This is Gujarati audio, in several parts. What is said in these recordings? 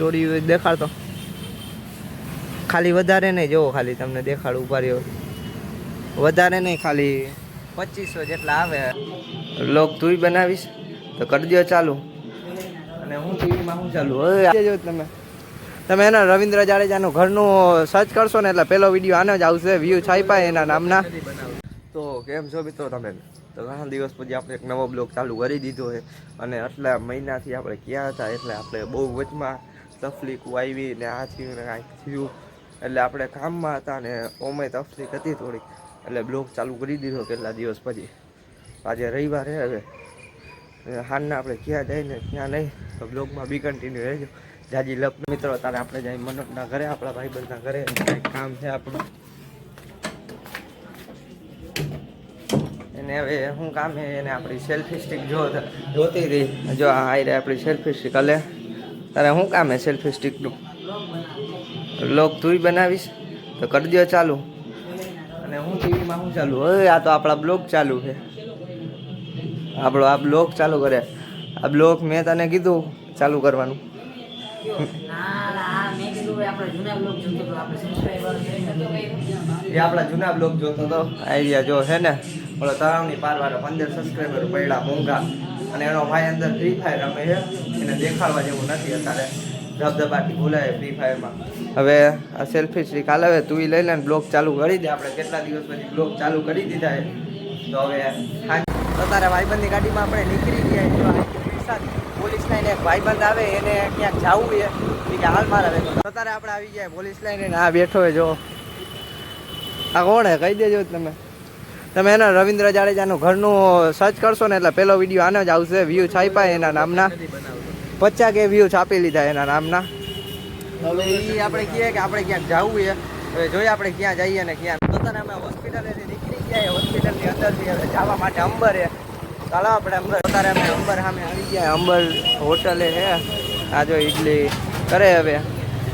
સ્ટોરી દેખાડતો. ખાલી વધારે નહીં, જોવો ખાલી તમને દેખાડ ઊભા રહ્યો. વધારે નહીં, ખાલી પચીસો જેટલા આવે. લોક તુંય બનાવીશ, તો કરી દો ચાલુ. અને હું ટીવીમાં શું ચાલુ. હવે જો તમે તમે એના રવિન્દ્ર જાડેજાનું ઘરનું સર્ચ કરશો ને એટલે પહેલો વીડિયો આનો જ આવશે વ્યૂ છાપાય એના નામના. તો કેમ છો મિત્રો તમે? તો ઘણા દિવસ પછી આપણે એક નવો બ્લોગ ચાલુ કરી દીધો છે. અને આટલા મહિનાથી આપણે ક્યાં હતા, એટલે આપણે બહુ વચમાં તકલીફો આવી ને આ થયું ને કાંઈક થયું. એટલે આપણે કામમાં હતા ને ઓમે તકલીફ હતી થોડીક. એટલે બ્લોગ ચાલુ કરી દીધો કેટલા દિવસ પછી. આજે રવિવાર હવે. હાલના આપણે ક્યાં જઈએ ને ક્યાં નહીં. તો બ્લોગમાં બી કન્ટિન્યુ રહેજો. જાજી લપ મિત્રો, તારે આપણે જાય મનોજના ઘરે, આપણા ભાઈબંધના ઘરે. કામ છે આપણું. એને હવે શું કામ છે? એને આપણી સેલ્ફી સ્ટિક જો જોતી હતી જો આ આવી આપણી સેલ્ફી સ્ટિક હલે. તારે શું કામ હે સેલ્ફી સ્ટિકનું લોક તુંય બનાવીશ? તો કરી દો ચાલુ. અને હું ટીવીમાં શું ચાલુ? હવે આ તો આપણા બ્લોગ ચાલુ છે. આપણો આ બ્લોગ ચાલુ કરે. આ બ્લોગ મેં તને કીધું, ચાલુ કરવાનું. એ આપણા જૂના બ્લોગ જોતો હતો આઈડિયા જો છે ને. ઓલો તળાવની પારવાળો પંદર સબસ્ક્રાઈબર પડ્યા મોંઘા. અને એનો ભાઈ અંદર ફ્રી ફાયર રમે છે. એને દેખાડવા જેવું નથી અત્યારે. ધબધબાથી બોલાય ફ્રી ફાયરમાં હવે આ સેલ્ફી શ્રી હાલ હવે તું લઈ લે બ્લોગ ચાલુ કરી દે. આપણે કેટલા દિવસ પછી બ્લોગ ચાલુ કરી દીધા છે. તો હવે તો ભાઈબંધની ગાડીમાં આપણે નીકળી ગયા પોલીસ લાઈન એક ભાઈબંધ આવે, એને ક્યાંક જવું છે. કે હાલ મારે વેતો આપણે આવી ગયા પોલીસ લાઈન આ બેઠો જો. આ કોણ કહી દેજો તમે. તમે એના રવિન્દ્ર જાડેજાનું ઘરનું સર્ચ કરશો ને એટલે પહેલો વીડિયો આનો જ આવશે વ્યૂ છાપાય એના નામના. પચાસ કે વ્યૂ છાપી લીધા એના નામના. હવે એ આપણે કહીએ કે આપણે ક્યાંક જવું છે. હવે જોઈએ આપણે ક્યાં જઈએ ને ક્યાં. પોતાને અમે હોસ્પિટલેથી નીકળી ગયા હોસ્પિટલની અંદરથી હવે જવા માટે અંબર છે. ચાલો આપણે અંબર. અત્યારે અમે અંબર સામે આવી ગયા. અંબર હોટલે છે. આ જો ઇડલી કરે હવે.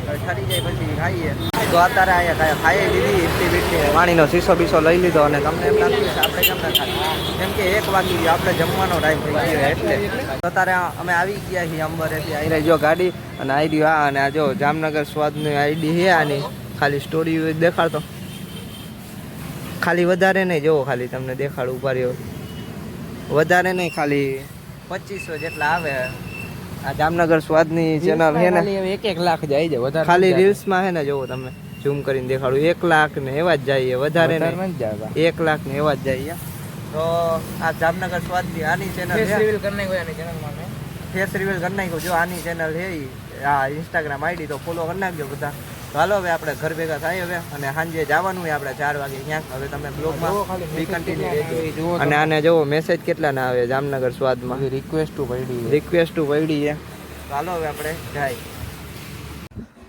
હવે ઠરી જાય પછી ખાઈએ. તો અત્યારે અહીંયા ખાઈ લીધી ઇડલી બીટલી પાણીનો શીશો બીસો લઈ લીધો અને તમને એમ લાગ્યું કે આપણે કેમ ના ખાઈએ? કેમ કે એક વાગી ગયો આપણે જમવાનો ટાઈમ થઈ ગયો એટલે. અત્યારે અમે આવી ગયા છીએ અંબરેથી આવી જો ગાડી અને આઈડી આ અને આ જો જામનગર સ્વાદની આઈડી છે આની. ખાલી સ્ટોરી દેખાડતો. ખાલી વધારે નહીં જોવો ખાલી તમને દેખાડું ઊભા રહ્યો. વધારે નહીં, ખાલી પચીસો જેટલા આવે. આ જામનગર સ્વાદની ચેનલ હે ને એક એક લાખ જાય છે વધારે ખાલી રીલ્સમાં હે ને જોવો તમે ઝૂમ કરીને દેખાડું એક લાખ ને એવા જ જઈએ વધારે એક લાખ ને એવા જ જઈએ તો આ જામનગર સ્વાદની આની ચેનલ ફેસ રિવીલ કરી નાખ્યો આની ચેનલમાં ફેસ રિવીલ કરી નાખ્યો. જો આની ચેનલ હે આ ઇન્સ્ટાગ્રામ આઈડી તો ફોલો કરી નાખજો બધા. હાલો હવે આપણે ઘર ભેગા થાય હવે અને સાંજે જવાનું હોય આપણે ચાર વાગે ક્યાંક. હવે તમે બ્લોગમાં બી કન્ટિન્યુ કેટલા અને આને જોવો મેસેજ કેટલા ના આવે જામનગર સ્વાદમાં. રિક્વેસ્ટ પડી રિક્વેસ્ટ પડી છે. હાલો હવે આપણે જાય.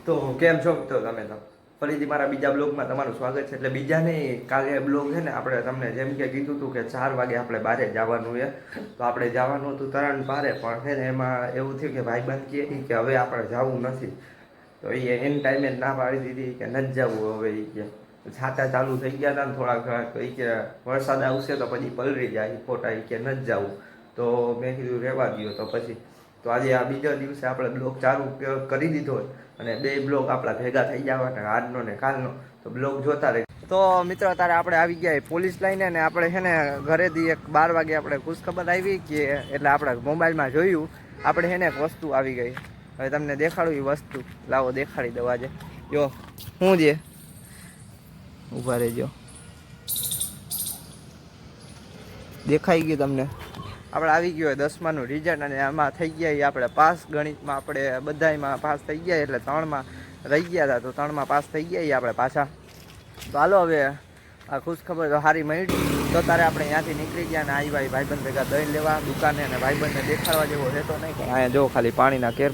તો કેમ છો તો તમે તો? ફરીથી મારા બીજા બ્લોગમાં તમારું સ્વાગત છે. એટલે બીજા નહીં કાલે બ્લોગ છે ને આપણે તમને જેમ કે કીધું હતું કે ચાર વાગે આપણે બારે જવાનું છે. તો આપણે જવાનું હતું તરણ પારે પણ છે ને એમાં એવું થયું કે ભાઈબંધ કહે કે હવે આપણે જવું નથી. તો એ એન ટાઈમે ના પાડી દીધી કે નથી જવું હવે કે. છાતા ચાલુ થઈ ગયા હતા ને થોડાક ઘણા, તો એ કે વરસાદ આવશે તો પછી પલરી જાય ખોટા એ કે નથી જવું. તો મેં કીધું રહેવા દો તો પછી. તો આજે આ બીજા દિવસે આપણે બ્લોગ ચાલુ કરી દીધો હોય. અને બે બ્લોગ આપણા ભેગા થઈ જવાના આજનો ને કાલનો. તો બ્લોગ જોતા રહે તો મિત્રો, તારે આપણે આવી ગયા પોલીસ લાઈને ને આપણે છે ને ઘરેથી એક બાર વાગે આપણે ખુશખબર આવી કે, એટલે આપણે મોબાઈલમાં જોયું. આપણે છે ને એક વસ્તુ આવી ગઈ. હવે તમને દેખાડું એ વસ્તુ. લાવો, દેખાડી દઉં આજે. જો શું છે ઊભા રહેજો. દેખાઈ ગયું તમને. આપણે આવી ગયું હોય દસમાનું રિઝલ્ટ અને આમાં થઈ ગયા એ આપણે પાસ ગણિતમાં આપણે બધાયમાં પાસ થઈ ગયા એટલે ત્રણમાં રહી ગયા હતા તો ત્રણમાં પાસ થઈ ગયા એ આપણે પાછા. તો હાલો હવે, આ ખુશ ખબર તો સારી મળી તો તારે આપણે અહીંયાથી નીકળી ગયા ને આવી ભાઈ ભાઈબંધ ભેગા દહીં લેવા, દુકાને અને ભાઈબંધને દેખાડવા જેવો રહેતો નહીં. પણ અહીંયા જો ખાલી પાણીના કેર